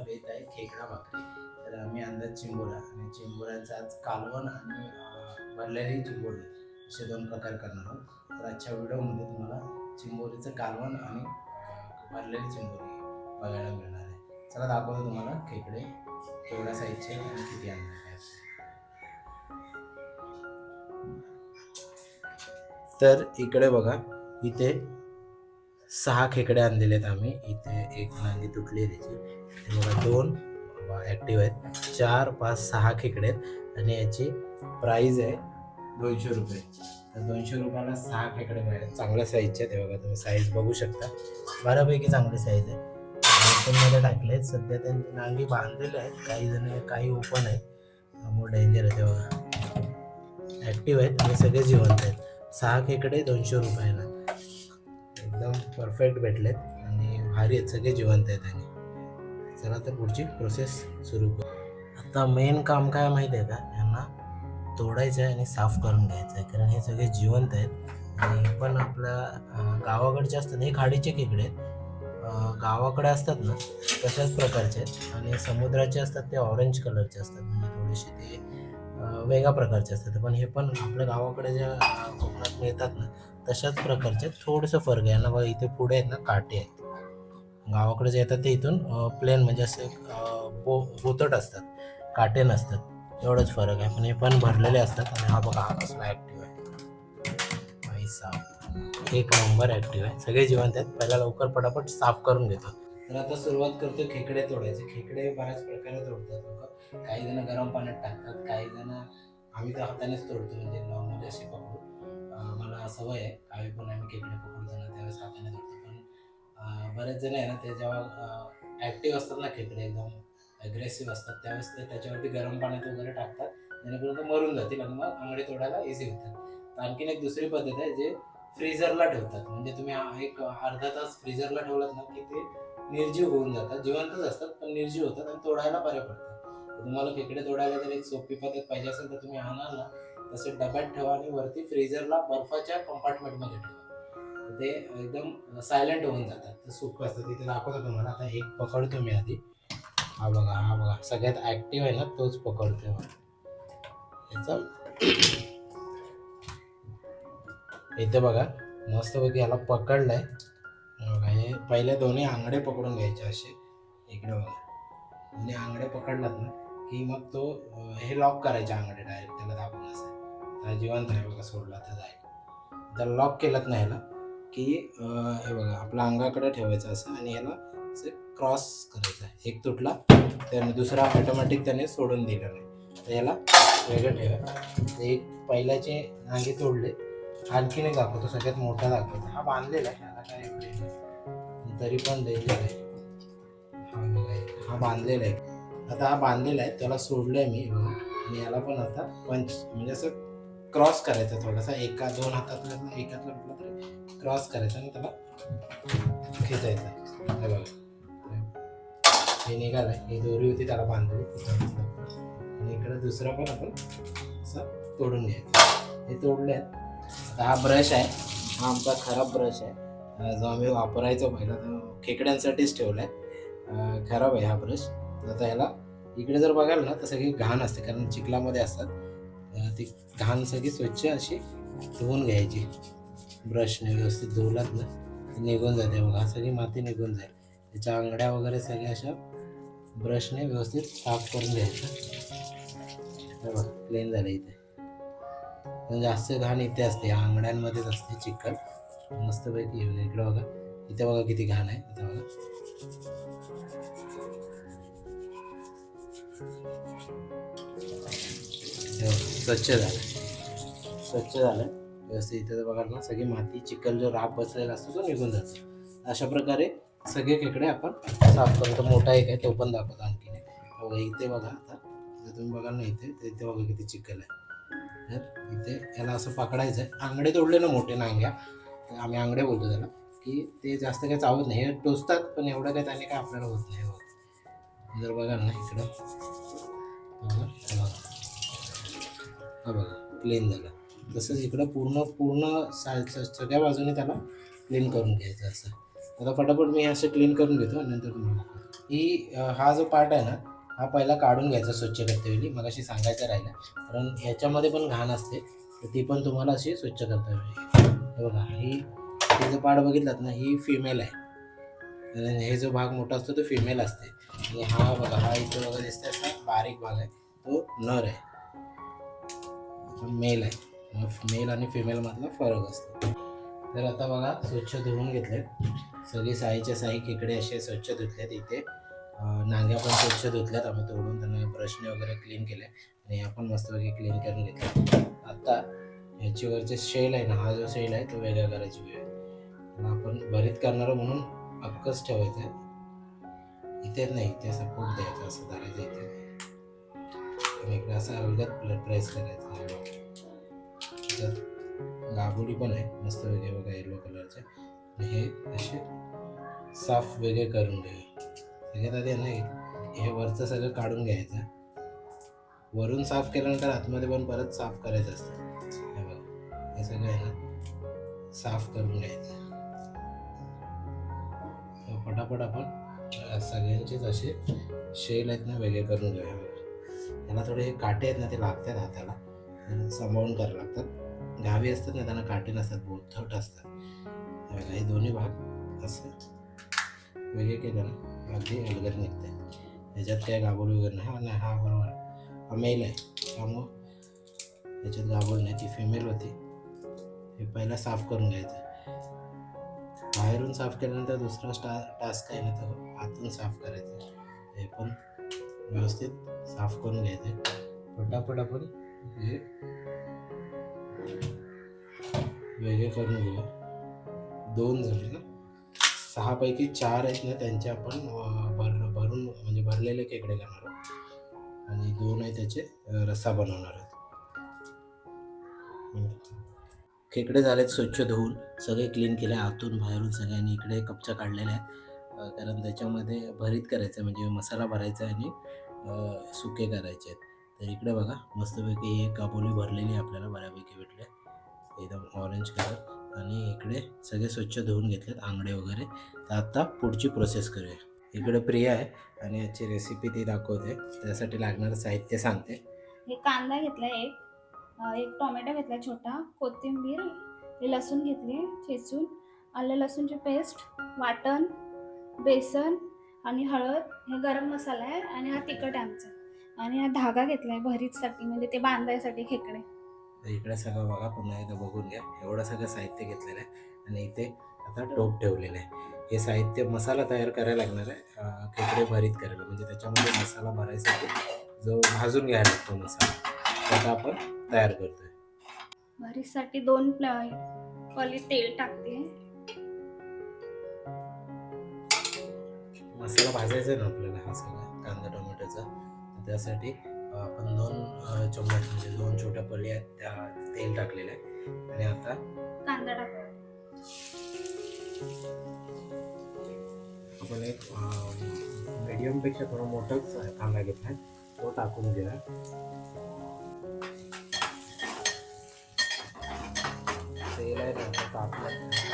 व्हिडिओमध्ये बेत आहे खेकडा भाकरी. तर आम्ही अंदाज चिंबोरा आणि चिंबोऱ्यांचं आज कालवण आणि भरलेली चिंबोरी असे दोन प्रकार करणार आहोत. तर आजच्या व्हिडिओमध्ये तुम्हाला चिंबोरीचं कालवण आणि भरलेली चिंबोरी बघायला मिळणार आहे. चला दाखवतो तुम्हाला खेकडे केवढ्या साईजचे आणि किती आणणार आहेत. तर इकडे बघा इथे सहा खेकडे आणलेले आहेत आम्ही. इथे एक नांगी तुटली आहे त्याची. बघा दोन ॲक्टिव्ह आहेत. चार पाच सहा खेकडे आहेत. आणि याची प्राईज आहे दोनशे रुपये. तर दोनशे रुपयाला सहा खेकडे मिळाले. चांगल्या साईजचे आहेत. बघा तुम्ही साईज बघू शकता. बऱ्यापैकी चांगली साईज आहे मध्ये टाकले आहेत. सध्या त्यांनी नांगी बांधलेले आहेत. काही जण काही ओपन आहेत. त्यामुळे डेंजर आहे तेव्हा बघा. ॲक्टिव्ह आहेत आणि सगळे जिवंत आहेत. सहा खेकडे दोनशे रुपयाला. एकदम परफेक्ट भेटलेत. आणि भारी आहेत. सगळे जिवंत आहेत आणि. चला तर पुढची प्रोसेस सुरू करू. आता मेन काम काय माहिती आहे का? यांना तोडायचं आहे आणि साफ करून घ्यायचं आहे कारण हे सगळे जिवंत आहेत. आणि हे पण आपल्या गावाकडचे असतात हे खाडीचे खेकडे आहेत. गावाकडे असतात ना तशाच प्रकारचे आहेत. आणि समुद्राचे असतात ते ऑरेंज कलरचे असतात. म्हणजे थोडेसे ते वेगळ्या प्रकारचे असतात. पण हे पण आपल्या गावाकडे ज्या कोकणात मिळतात ना तशाच प्रकारचे थोडंसं फरक आहे. ना बघा इथे पुढे आहेत ना काटे आहेत. गावाकडे जे येतात ते इथून. प्लेन म्हणजे असे बो बोतट असतात. काटे नसतात. एवढंच फरक आहे. पण हे पण भरलेले असतात. आणि हा बघा हा कसला ॲक्टिव्ह आहे. भाई साफ एक नंबर ॲक्टिव्ह आहे. सगळे जिवंत आहेत. पहिला लवकर पटापट साफ करून घेतो. तर आता सुरुवात करतो खेकडे तोडायचे. खेकडे बऱ्याच प्रकारे तोडतात लोक. काही जण गरम पाण्यात टाकतात. काही जण आम्ही तर हातानेच तोडतो. म्हणजे नॉर्मली असे पकडू मला सवय आहे. काही पण आम्ही खेकडे पकडतो ना त्यावेळेस हाताने तोडतो. बरेच जण आहे ना ते जेव्हा ॲक्टिव्ह असतात ना खेकडे एकदम अग्रेसिव्ह असतात त्यावेळेस ते त्याच्यावरती गरम पाण्यात वगैरे टाकतात जेणेकरून ते मरून जातील आणि मग आंगडे तोडायला इझी होतात. आणखीन एक दुसरी पद्धत आहे जे फ्रीझरला ठेवतात. म्हणजे तुम्ही एक अर्धा तास फ्रीझरला ठेवलात ना की ते निर्जीव होऊन जातात. जिवंतच असतात पण निर्जीव होतात आणि तोडायला बरे पडतात. तुम्हाला खेकडे तोडायला जर एक सोपी पद्धत पाहिजे असेल तर तुम्ही आणाल ना तसे डब्यात ठेवा आणि वरती फ्रीझरला बर्फाच्या कंपार्टमेंटमध्ये ठेवा. ते एकदम सायलेंट होऊन जातात. तर सोपं असतं. तिथे दाखवतो तुम्हाला. आता एक पकडतो मी आधी. हा बघा हा बघा. सगळ्यात ॲक्टिव्ह आहे ना तोच पकडतो बघा. याचा इथे बघा मस्तपैकी याला पकडलंय. हे बघा हे पहिले दोन्ही आंगडे पकडून घ्यायचे असे. इकडे बघा. दोन्ही आंगडे पकडलात ना की मग तो हे लॉक करायचे आंगडे डायरेक्ट त्याला दाबून असं. जिवंत आहे बघा सोडला तर जाईल. त्याला लॉक केलं ना की हे बघा आपल्या अंगाकडे ठेवायचं असं आणि याला असं क्रॉस करायचं एक तुटला त्याने दुसरा ऑटोमॅटिक त्याने सोडून दिला नाही. तर याला वेगळं ठेवा. एक पहिल्याचे नांगे तोडले. आणखीन एक दाखवतो सगळ्यात मोठा दाखवतो. हा बांधलेला आहे काय तरी पण डेंजर आहे. हा बांधलेला आहे. आता हा बांधलेला आहे त्याला सोडलंय मी बघा. आणि याला पण आता पंच म्हणजे असं क्रॉस करायचा थोडासा. एका दोन हातातलं एकातला कुठलं तरी क्रॉस करायचा आणि त्याला खेचायचा हे बघा. हे निघालं. ही दोरी होती त्याला बांधली. आणि इकडे दुसरं पण आपण असं तोडून घ्यायचं. हे तोडले आहेत आता हा ब्रश आहे. हा आमचा खराब ब्रश आहे. जो आम्ही वापरायचो पहिला तो खेकड्यांसाठीच ठेवला आहे खराब आहे हा ब्रश. आता ह्याला इकडे जर बघाल ना तर सगळी घाण असते कारण चिखलामध्ये असतात. ती घाण सगळी स्वच्छ अशी धुवून घ्यायची. ब्रशने व्यवस्थित धुवलात ना ती निघून जाते बघा. सगळी माती निघून जाईल. त्याच्या आंगड्या वगैरे सगळ्या अशा ब्रशने व्यवस्थित साफ करून घ्यायचं बघा प्लेन झालं इथे. पण जास्त घाण इथे असते या अंगड्यांमध्येच असते चिखल मस्तपैकी इकडे बघा. इथे बघा किती घाण आहे. इथे बघा बघा, हो, स्वच्छ झालं. स्वच्छ झालं व्यवस्थित. इथे बघा ना सगळी माती चिखल जो राब बसलेला असतो तो निघून जातो. अशा प्रकारे सगळे खेकडे आपण साफ करतो मोठा एक आहे तो पण दाखवतो आणखीन बघा इथे बघा आता. जर तुम्ही बघाल ना इथे. तर इथे बघा किती चिखल आहे. तर इथे याला असं पकडायचं आहे आंगडे तोडले ना मोठे नांग्या. आम्ही आंगडे बोलतो त्याला की ते जास्त काही चावत नाही. हे टोचतात पण एवढं काही त्याने काय आपल्याला होत नाही. बघा. जर बघाल ना इकडं. बघा. हा बघा प्लेन झालं. तसंच इकडं पूर्ण पूर्ण सा- सगळ्या बाजूने त्याला क्लीन करून घ्यायचं असं. आता फटाफट मी असं क्लीन करून घेतो नंतर तुम्हाला ही हा जो पार्ट आहे ना हा पहिला काढून घ्यायचा स्वच्छ करते वेळी मग अशी सांगायचं राहिलं. कारण ह्याच्यामध्ये पण घाण असते तर ती पण तुम्हाला अशी स्वच्छ करता येईल हे बघा ही हे जो पार्ट बघितलात ना ही फिमेल आहे. हे जो भाग मोठा असतो तो फिमेल असते. आणि हा बघा हा इथं बघा दिसतंय असा बारीक भाग आहे. तो नर आहे. मेल आहे. मेल आणि फिमेलमधला फरक असतो. तर आता बघा स्वच्छ धुवून घेतलेत. सगळी साईच्या साई खेकडे असे स्वच्छ धुतलेत इथे. नांग्या पण स्वच्छ धुतल्यात. आम्ही तोडून त्यांना ब्रशने वगैरे क्लीन केले. आणि आपण मस्तपैकी क्लीन करून घेतले आता ह्याच्यावरचे शेल आहे ना हा जो शेल आहे तो वेगळा करायची वेळ आहे. मग आपण भरीत करणार म्हणून अक्कच ठेवायचं आहे. इथे नाही इथे सपोर्ट द्यायचा असं धरायचं इथे. इकडे असं अलगद प्रेस करायचं आहे बघा. त्याच्यात पण आहे मस्त वेगळे बघा येलो कलरचे आणि हे असे साफ वेगळे करून घ्या सगळ्यात आधी आहे ना हे वरचं सगळं काढून घ्यायचं. वरून साफ केल्यानंतर आतमध्ये पण परत साफ करायचं असतं. हे बघा हे सगळं आहे ना साफ करून घ्यायचं. पटापट आपण सगळ्यांचेच असे शेल आहेत ना वेगळे करून घेऊया त्यांना थोडे हे काटे आहेत ना ते लागतात हाताला. सांभाळून करावं लागतात. गावी असतात ना त्यांना काटे नसतात बोथट असतात. हे हे दोन्ही भाग असं वेगळे केलं ना अगदी अलगद निघते ह्याच्यात काय गाबोल वगैरे नाही हा नाही हा बरोबर हा मेल आहे. त्यामुळं याच्यात गाबोल नाही ती फिमेल होती. हे पहिला साफ करून घ्यायचं. बाहेरून साफ केल्यानंतर दुसरा स्टा टास्क आहे ना तो. आतून साफ करायचा. हे पण व्यवस्थित साफ करून घ्यायचे. पटापट आपण हे वेगळे करून घेऊया. दोन झाले ना? सहापैकी चार आहेत ना त्यांचे आपण भर भरून म्हणजे भरलेले खेकडे करणार आहोत. आणि दोन आहे त्याचे रस्सा बनवणार आहेत. खेकडे झालेत स्वच्छ धुवून सगळे क्लीन केले आतून बाहेरून सगळ्यांनी इकडे कपचा काढलेल्या आहेत. कारण त्याच्यामध्ये भरीत करायचं आहे, म्हणजे मसाला भरायचा आणि सुके करायचे आहेत. तर इकडे बघा मस्तपैकी एक काबोली भरलेली आपल्याला बऱ्यापैकी भेटले एकदम ऑरेंज कलर आणि इकडे सगळे स्वच्छ धुवून घेतलेत आंगडे वगैरे. तर आता पुढची प्रोसेस करूया. इकडे प्रिया आहे आणि याची रेसिपी ती दाखवते. त्यासाठी लागणारं साहित्य सांगते. हे कांदा घेतला एक. एक टोमॅटो घेतला छोटा. कोथिंबीर हे लसूण घेतली ठेचून. आलं लसूणची पेस्ट वाटण बेसन आणि हळद हे गरम मसाला आहे आणि हा तिखट आहे आमचा. आणि हा धागा घेतलाय भरीतसाठी म्हणजे ते बांधायसाठी खेकडे. तर इकडे सगळं बघा पुन्हा एकदा बघून घ्या. एवढं सगळं साहित्य घेतलेलं आहे आणि इथे आता टोप ठेवलेलं आहे. हे साहित्य मसाला तयार करायला लागणार आहे. खेकडे भरीत करायला. म्हणजे त्याच्यामध्ये मसाला भरायसाठी जो भाजून घ्यायला लागतो मसाला तो आता आपण तयार करतोय. भरीतसाठी दोन पली तेल टाकते. मसाला भाजायचा आहे ना आपल्याला हा सगळा कांदा टोमॅटोचा. त्यासाठी आपण दोन चम्मच म्हणजे दोन छोट्या पली आहेत त्या तेल टाकलेलं आहे. आणि आता कांदा आपण एक मीडियमपेक्षा थोडा मोठाच कांदा घेतला आहे तो टाकून घ्या तेल आहे ना तापलं.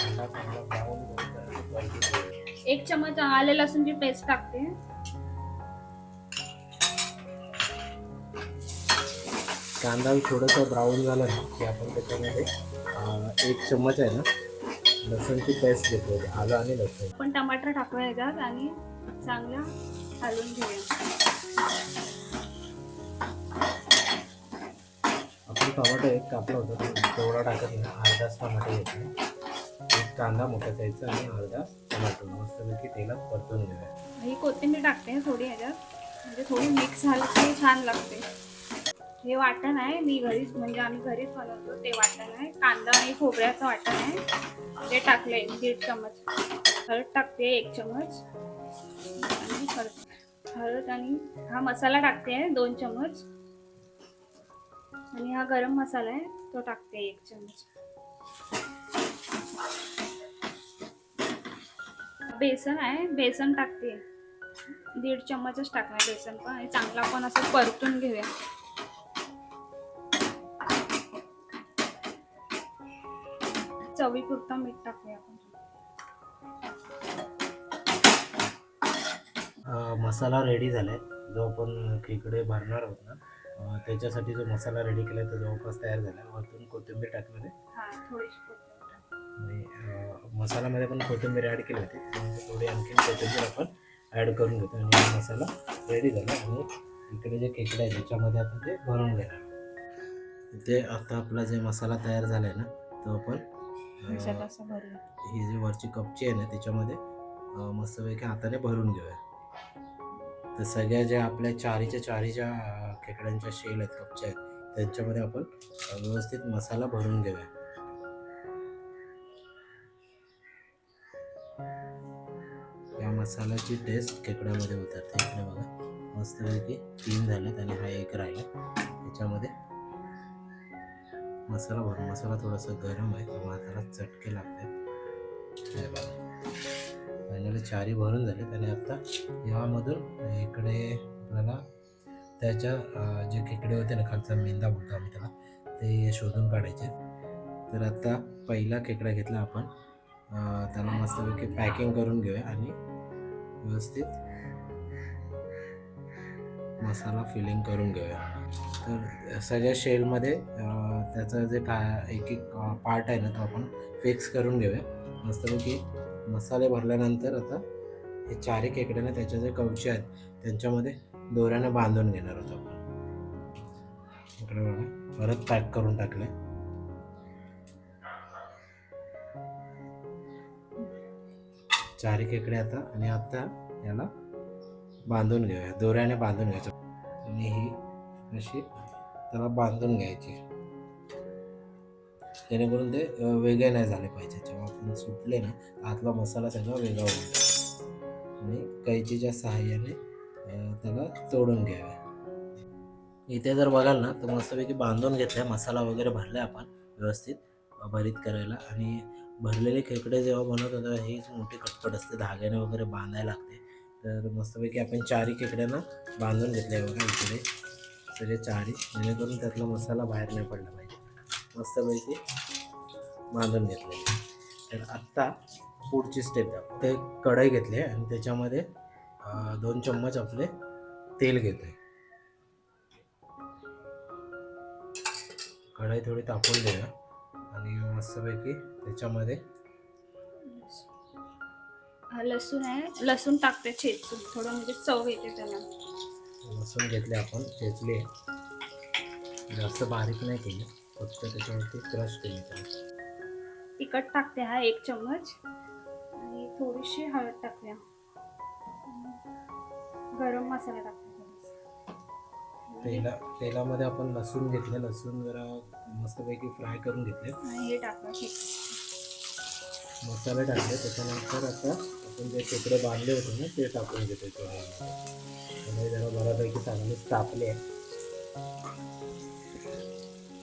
एक चमच आलं लसूणची पेस्ट टाकते. कांदा थोडंसं ब्राऊन झाला ना की आपण त्याच्यामध्ये एक चम्मच आहे ना लसूणची पेस्ट घेतो आलं आणि लसूण. पण टमाटर टाकूया याच्यात आणि चांगला हलवून घेऊया. आपण टोमॅटो एक कापला होता तेवढा टाकत नाही अर्धाच टोमॅटो घेतला. कांदा मोठा द्यायचा आणि अर्धा टोमॅटो मस्तपैकी तेलात परतून घेऊया. ही कोथिंबीर टाकते थोडी ह्याच्यात. म्हणजे थोडी मिक्स झालं की छान लागते. हे वाटण आहे. मी घरीच म्हणजे आम्ही घरीच बनवतो. ते वाटण आहे. कांदा आणि खोबऱ्याचं वाटण आहे. ते टाकले दीड चमच हळद टाकते एक चमच आणि हळद. हळद आणि हा मसाला टाकते दोन चमच आणि हा गरम मसाला आहे तो टाकते एक चमच बेसन आहे बेसन टाकते. दीड चम्मचच टाकणार बेसन पण. आणि चांगला आपण असं परतून घेऊया. चवीपुरता मीठ टाकूया आपण. मसाला रेडी झालाय. जो आपण खेकडे भरणार आहोत ना त्याच्यासाठी जो मसाला रेडी केलाय तो जवळपास तयार झाला वरतून कोथिंबीर टाकणार आहे. आणि मसाल्यामध्ये पण कोथिंबीर ॲड केली होती. त्यामुळे थोडी आणखीन कोथिंबीर आपण ॲड करून घेतो आणि मसाला रेडी झाला आणि इकडे जे खेकडे आहे त्याच्यामध्ये आपण ते भरून घेणार ते आता आपला जे मसाला तयार झाला आहे ना तो आपण ही जी वरची कपची आहे ना त्याच्यामध्ये मस्तपैकी हाताने भरून घेऊया. तर सगळ्या ज्या आपल्या चारीच्या चारीच्या खेकड्यांच्या शेल आहेत कपच्या आहेत त्यांच्यामध्ये आपण व्यवस्थित मसाला भरून घेऊया. मसाल्याची टेस्ट खेकड्यामध्ये उतरते. इकडे बघा मस्तपैकी तीन झालेत आणि हा एक राहिला. त्याच्यामध्ये मसाला भरून मसाला थोडासा गरम आहे त्यामुळे त्याला चटके लागतात. हे बघा. फायनली चारी भरून झालेत आणि आता यामधून इकडे आपल्याला त्याच्या जे खेकडे होते ना खालचा मेंदा बोलतो आम्ही त्याला ते शोधून काढायचे. तर आता पहिला खेकडा घेतला आपण. त्याला मस्तपैकी पॅकिंग करून घेऊया आणि व्यवस्थित. मसाला फिलिंग करून घेऊया. तर सगळ्या शेलमध्ये त्याचं जे का एक एक पार्ट आहे ना तो आपण फिक्स करून घेऊया. मस्तपैकी मसाले भरल्यानंतर आता हे चारही एकड्याने त्याच्या जे कवचे आहेत त्यांच्यामध्ये दोऱ्याने बांधून घेणार होतो आपण. इकडे बघा परत पॅक करून टाकले चारही खेकडे आता आणि आता याला बांधून घेऊया. दोऱ्याने बांधून घ्यायचं. आणि ही अशी त्याला बांधून घ्यायची. जेणेकरून ते वेगळे नाही झाले पाहिजे. जेव्हा आपण सुटले ना आतला मसाला सगळा वेगळा होईल आणि कैचीच्या सहाय्याने त्याला तोडून घ्यावे. इथे जर बघाल ना तर मस्तपैकी बांधून घेतलाय मसाला वगैरे भरलाय आपण व्यवस्थित भरीत करायला. आणि भरलेले खेकडे जेव्हा बनवत होतो हेच मोठी कटकट असते. धाग्याने वगैरे बांधायला लागते. तर मस्तपैकी आपण चारी खेकड्यांना बांधून घेतले बघा इकडे. सगळे चारी जेणेकरून त्यातला मसाला बाहेर नाही पडला पाहिजे. मस्तपैकी बांधून घेतले तर आत्ता पुढची स्टेप आहे ते कढई घेतली आहे आणि त्याच्यामध्ये दोन चम्मच आपले तेल घेतोय. कढई थोडी तापून देऊया आणि मस्तपैकी त्याच्यामध्ये हा लसूण आहे. लसूण टाकते चेचून थोडं म्हणजे चव येते त्याला. लसूण घेतले आपण चेचले जास्त बारीक नाही केले. फक्त त्याच्यावरती क्रश केली त्याला. तिखट टाकते हा एक चम्मच. आणि थोडीशी हळद टाकूया. गरम मसाला टाकते. तेला तेलामध्ये आपण लसूण घेतले. लसूण जरा मस्तपैकी फ्राय करून घेतले. हे ठीक मसाले टाकले. त्याच्यानंतर आता आपण जे खेकडे बांधले होते ना ते टाकून घेतो त्यामुळे जरा बऱ्यापैकी चांगलेच तापले.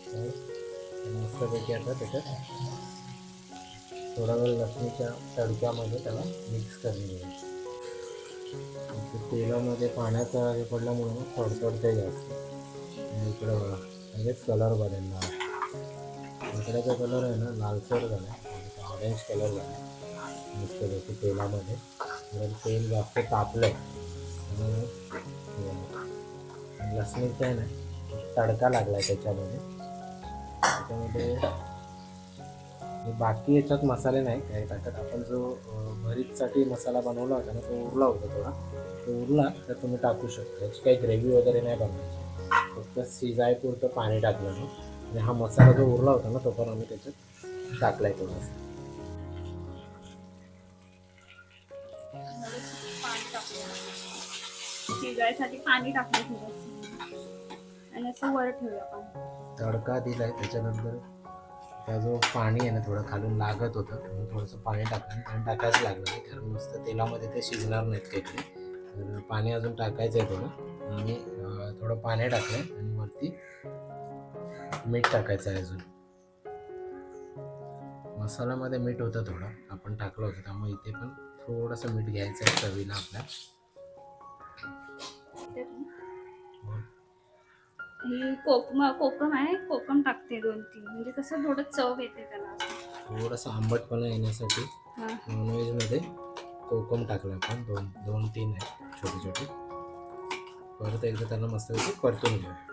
तर मस्तपैकी आता त्याच्यात थोडा वेळ लसणीच्या तडक्यामध्ये त्याला मिक्स करून घ्यायचं ते तेलामध्ये पाण्याचा हे पडल्यामुळे थोडथोडते जास्त इकडे बघा लगेच कलर बदलला खेकड्याचा कलर आहे ना लालसर झाला. ऑरेंज कलर झाला. मस्तपैकी तेलामध्ये. कारण तेल जास्त तापलं आहे म्हणून लसणीचा आहे ना तडका लागला आहे त्याच्यामध्ये त्याच्यामध्ये बाकी याच्यात मसाले नाही काही टाकत. आपण जो भरीतसाठी मसाला बनवला होता ना तो उरला होता थोडा. तो उरला तर तुम्ही टाकू शकता. त्याची काही ग्रेव्ही वगैरे नाही बनवायची. फक्त शिजायपुरतं पाणी टाकलं ना आणि हा मसाला जो उरला होता ना तो पण आम्ही त्याच्यात टाकलाय थोडासा टाकूया शिजायसाठी पाणी टाकलं आणि असं वर तडका दिलाय त्याच्यानंतर. हा जो पाणी आहे ना थोडं खालून लागत होतं म्हणून थोडंसं पाणी टाकलं पाणी टाकायचं लागलं नाही कारण नुसतं तेलामध्ये ते शिजणार नाहीत काही तर पाणी अजून टाकायचं आहे थोडं. आणि थोडं पाणी टाकलं आणि वरती मीठ टाकायचं आहे अजून. मसाल्यामध्ये मीठ होतं थोडं. आपण टाकलं होतं त्यामुळे इथे पण थोडंसं मीठ घ्यायचं आहे चवीला आपल्या. कोकम कोकम आहे. कोकम टाकते दोन तीन. म्हणजे कसं थोडं चव येते त्याला थोडंसं आंबटपणा येण्यासाठी नॉनव्हेजमध्ये कोकम टाकलं आपण. दोन दोन तीन आहे छोटे छोटे परत एकदा त्यांना मस्तपैकी परतून घेऊया.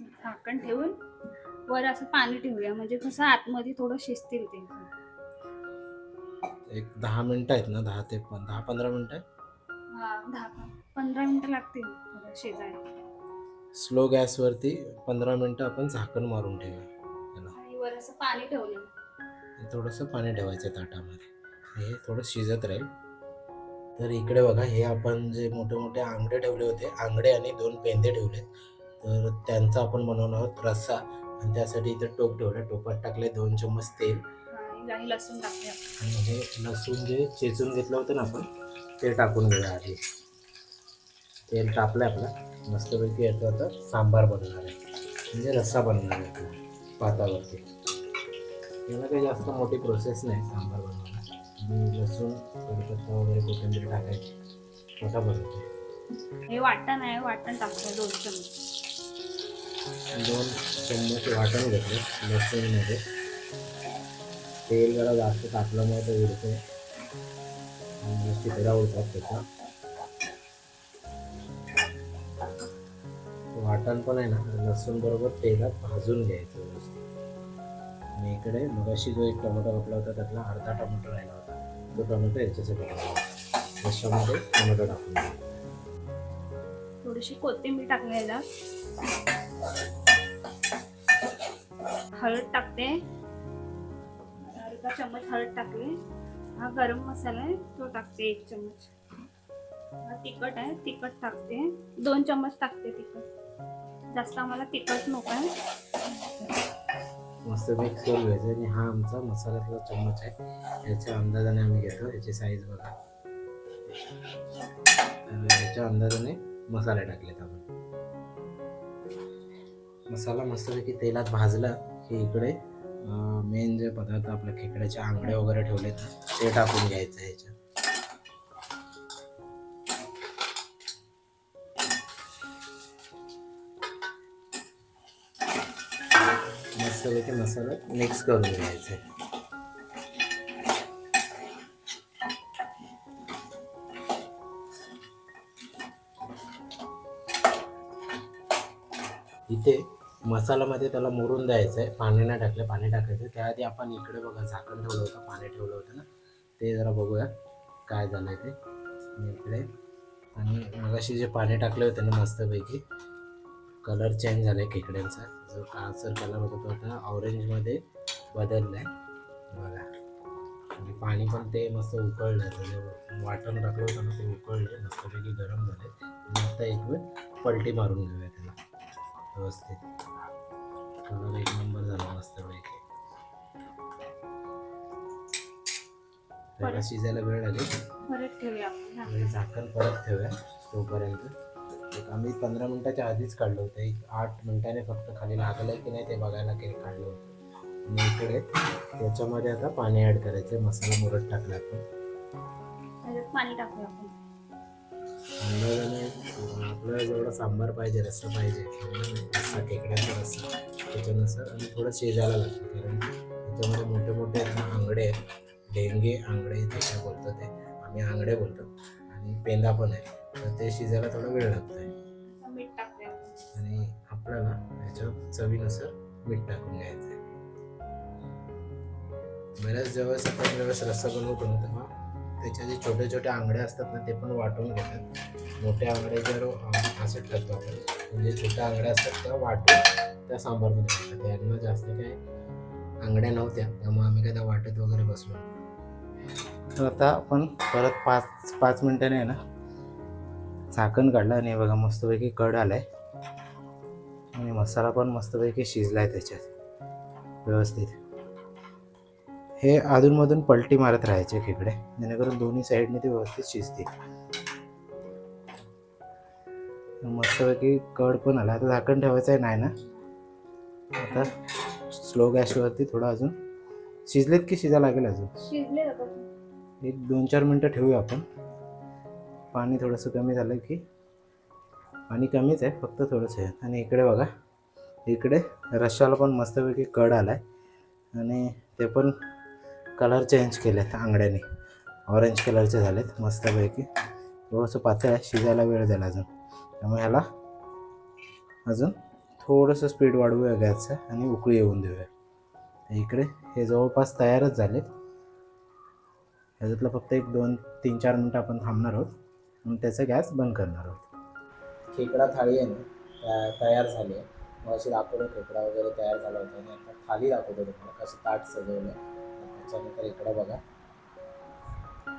झाकण ठेवून वर असं पाणी ठेवूया. म्हणजे कसं आतमध्ये थोडं शिजतील ते. एक दहा मिनटं आहेत ना? दहा ते पं दहा पंधरा मिनटं हा दहा पंधरा मिनिटं लागतील थोडं शिजायला. स्लो गॅसवरती पंधरा मिनटं आपण झाकण मारून ठेवूया. त्याला आणि वर असं पाणी ठेवलं थोडंसं पाणी ठेवायचं ताटामध्ये. हे थोडं शिजत राहील. तर इकडे बघा हे आपण जे मोठे मोठे आंगडे ठेवले होते आंगडे आणि दोन पेंदे ठेवले तर त्यांचा आपण बनवणार आहोत रस्सा. आणि त्यासाठी इथे टोप ठेवलं टोपात टाकले दोन चम्मच तेल. आणि लसूण टाकले आणि हे लसूण जे चेचून घेतलं होतं ना आपण ते टाकून घेऊया आधी. तेल टाकलं आपलं. मस्तपैकी याचं आता सांबार बनणार आहे. म्हणजे रस्सा बनणार आहे आपला पातावरती. याला काही जास्त मोठी प्रोसेस नाही सांबार बनवायला लसूण कढीपत्ता वगैरे कोथिंबीर टाकायची. छोटा बनवतो. हे वाटण आहे. वाटण टाकलं दोन चमच दोन चम्मच वाटण घेतले लसूणमध्ये. तेल जरा जास्त टाकल्यामुळे ते उडते. आणि शिकड्या उडतात त्याच्या वाटण पण आहे ना लसूण बरोबर तेलात भाजून घ्यायचं व्यवस्थित. आणि इकडे मगाशी जो एक टोमॅटो कापला होता त्यातला अर्धा टोमॅटो राहिला होता. तो टोमॅटो याच्यासाठी टाकला त्याच्यामध्ये टोमॅटो टाकून. थोडीशी कोथिंबीर टाकायला हळद टाकते. अर्धा चम्मच हळद टाकले. हा गरम मसाला आहे तो टाकते एक चम्मच. हा तिखट आहे तिखट टाकते. दोन चम्मच टाकते तिखट. जास्त आम्हाला तिखट नको आहे. मस्त मिक्स करून घ्यायचं आणि हा आमचा मसाल्यातला चम्मच आहे. याच्या अंदाजाने आम्ही घेतो याची साईज बघा. याच्या अंदाजाने मसाले टाकलेत आम्ही. मसाला मस्तपैकी तेलात भाजला की इकडे मेन जे पदार्थ आपल्या खेकड्याचे आंगडे वगैरे ठेवलेत ते टाकून घ्यायचं ह्याच्यात. मस्तपैकी मसाला मिक्स करून घ्यायचा आहे. इथे मसाल्यामध्ये त्याला मुरून द्यायचं आहे पाणी नाही टाकलं पाणी टाकायचं. त्याआधी आपण इकडे बघा झाकण ठेवलं होतं पाणी ठेवलं होतं ना. ते जरा बघूया काय झालं ते. इकडे आणि मगाशी जे पाणी टाकले होते ना मस्तपैकी कलर चेंज झाला आहे खेकड्यांचा. जो काळसर कलर होता तो आता ऑरेंजमध्ये बदलला आहे बघा. आणि पाणी पण ते मस्त उकळलं. आहे जे वाटण टाकलं होतं ना ते उकळले. मस्तपैकी गरम झाले मस्त एक वेळ पलटी मारून घेऊया त्याला. व्यवस्थित. कलर एक नंबर झाला मस्तपैकी. त्याला शिजायला वेळ लागेल. परत ठेवूया आपण. झाकण. परत ठेवूया तोपर्यंत. एक आम्ही पंधरा मिनिटाच्या आधीच काढलं होतं. एक आठ मिनिटाने फक्त खाली लागलं की नाही ते बघायला केक काढलं होतं. आणि इकडे त्याच्यामध्ये आता पाणी ॲड करायचं मसाला मुरत टाकला आपण. पाणी टाकूया आपण. अंदाजाने आपल्याला जेवढा सांबार पाहिजे रस्सा पाहिजे. रस्सा खेकड्याचा रस्सा. त्याच्यानुसार आणि थोडं शिजायला लागतं कारण त्याच्यामध्ये मोठे मोठे आंगडे आहेत. डेंगे आंगडे ते काय बोलतो ते. आम्ही आंगडे बोलतो. आणि पेंदा पण आहे. तर ते शिजायला थोडा वेळ लागतो आहे आणि आपल्याला याच्यावर चवीनुसार मीठ टाकून घ्यायचं आहे बऱ्याच ज्यावेळेस आपण ज्यावेळेस रस्सा बनवतो ना तेव्हा त्याचे जे छोटे छोटे आंगडे असतात ना ते पण वाटून घेतात. मोठे आंगडे जर अं, असं ठरतो आपण म्हणजे छोटे आंगडे असतात त्या वाटून त्या सांबारमध्ये टाकतात. यांना जास्त काय आंगड्या नव्हत्या त्यामुळे आम्ही काय त्या वाटत वगैरे बसलो तर आता आपण परत पाच पाच मिनटाने आहे ना झाकण काढलं आणि बघा मस्तपैकी कड आलाय. आणि मसाला पण मस्तपैकी शिजला आहे त्याच्यात व्यवस्थित. हे अधूनमधून पलटी मारत राहायचे खेकडे. जेणेकरून दोन्ही साईडने ते व्यवस्थित शिजतील. मस्तपैकी कड पण आला. आता झाकण ठेवायचं आहे नाही ना? आता स्लो गॅसवरती थोडं अजून. शिजलेत की शिजा लागेल अजून? एक दोन चार मिनटं ठेवूया आपण. पाणी थोडंसं कमी झालं की पाणी कमीच आहे फक्त थोडंसं आहे. आणि इकडे बघा इकडे रश्शाला पण मस्तपैकी कड आला आहे आणि ते पण कलर चेंज केलेत आंगड्याने ऑरेंज कलरचे झालेत मस्तपैकी. थोडंसं पातळ आहे शिजायला वेळ द्यायला अजून. त्यामुळे ह्याला अजून थोडंसं स्पीड वाढवूया गॅसचं आणि उकळी येऊन देऊया. इकडे हे जवळपास तयारच झालेत. ह्याच्यातलं फक्त एक दोन तीन चार मिनटं आपण थांबणार आहोत. आणि त्याचा गॅस बंद करणार आहोत. खेकडा थाळी आहे ना तयार झाली आहे. मग अशी दाखवलं खेकडा वगैरे तयार झाला होता आणि आता थाळी दाखवतो तुम्हाला कसं ताट सजवलं. त्याच्यानंतर इकडं बघा.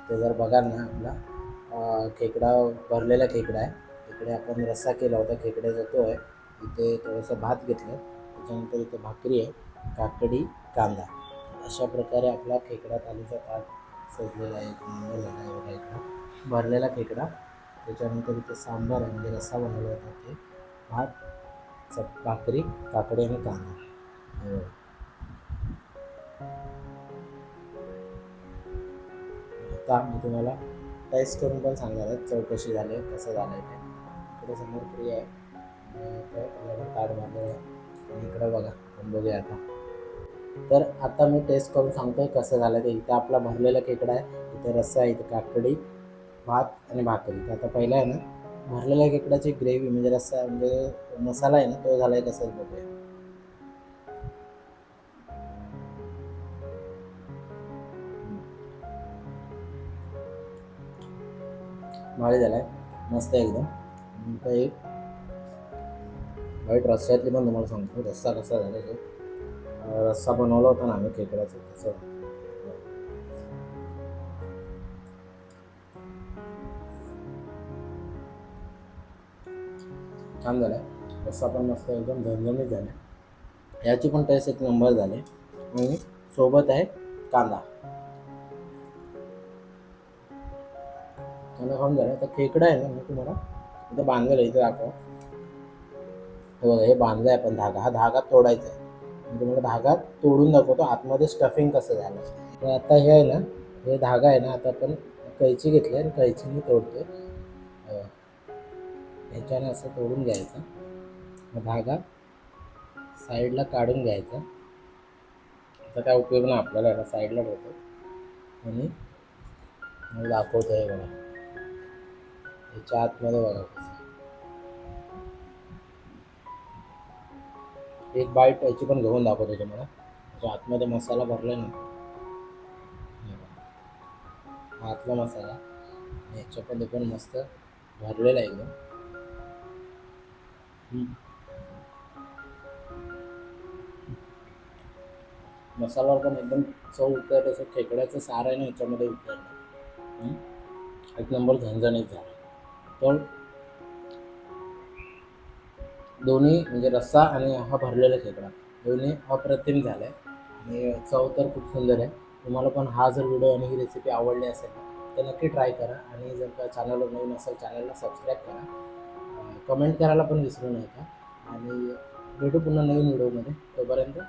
ते जर बघाल ना आपला खेकडा भरलेला खेकडा आहे. इकडे आपण रस्सा केला होता खेकड्याचा तो आहे इथे थोडंसं भात घेतलं. त्याच्यानंतर इथे भाकरी आहे काकडी कांदा. अशा प्रकारे आपला खेकडा थालीचा ताट सजलेला आहे एक नंबर झाला आहे बघा इकडं. भरलेला खेकडा. त्याच्यानंतर इथे सांबार आहे म्हणजे रस्सा बनवला होता ते भात चप भाकरी काकडी आणि कांदा. हो. हे आता मी तुम्हाला टेस्ट करून पण सांगणार आहे. चौकशी झाली आहे कसं झालं आहे ते. इकडे समोर फ्री आहे. कार्ड इकडे ताट आहे. इकडं इकडे बघा बघूया आता. तर आता मी टेस्ट करून सांगतोय कसं झालं ते. इथे आपला भरलेला खेकडा आहे. इथे रस्सा आहे इथे काकडी भात आणि भाकरी. तर आता पहिला आहे ना भरलेल्या खेकड्याची ग्रेव्ही म्हणजे रस्सा म्हणजे मसाला आहे ना तो झाला आहे कसं बघूया. माळी झाला आहे मस्त आहे एकदम. एक वाईट रस्त्यातली पण तुम्हाला सांगतो. रस्सा कसा झाला तो. रस्सा बनवला होता ना आम्ही खेकड्याचा. तसं. छान झाला आहे रस्सा पण मस्त एकदम झणझणीत झाला याची पण टेस्ट एक नंबर झाली. आणि सोबत आहे कांदा. खाना खाऊन झाला. तर खेकडा आहे ना मी तुम्हाला इथं बांधलेलं आहे, इथं दाखवा. हे बघा हे बांधलं आहे आपण धागा. हा धागा तोडायचा आहे. मी तुम्हाला धागा तोडून दाखवतो. आतमध्ये स्टफिंग कसं झालं. तर आता हे आहे ना हे धागा आहे ना आता आपण कैची घेतली आणि कैचीने तोडतो ह्याच्याने असं तोडून घ्यायचं. धागा साईडला काढून घ्यायचा. आता काय उपयोग ना आपल्याला साईडला ठेवतो. आणि दाखवतो आहे बघा. ह्याच्या आतमध्ये बघा कसं एक बाईट याची पण घेऊन दाखवतो तुम्हाला. त्याच्या आतमध्ये मसाला भरला ना. आतला मसाला. आणि पण पण मस्त भरलेला एकदम. मसाला मसाल्यावर पण एकदम चव उतरत असं खेकड्याचं सार आहे ना याच्यामध्ये उतरलं. एक नंबर झणझणीत झाला. पण दोन्ही म्हणजे रस्सा आणि हा भरलेला खेकडा दोन्ही अप्रतिम झाला आहे आणि चव तर खूप सुंदर आहे. तुम्हाला पण हा जर व्हिडिओ आणि ही रेसिपी आवडली असेल तर नक्की ट्राय करा. आणि जर का चॅनलवर नवीन असेल चॅनलला सबस्क्राईब करा. कमेंट करायला पण विसरू नका. आणि भेटू पुन्हा नवीन व्हिडिओमध्ये. तोपर्यंत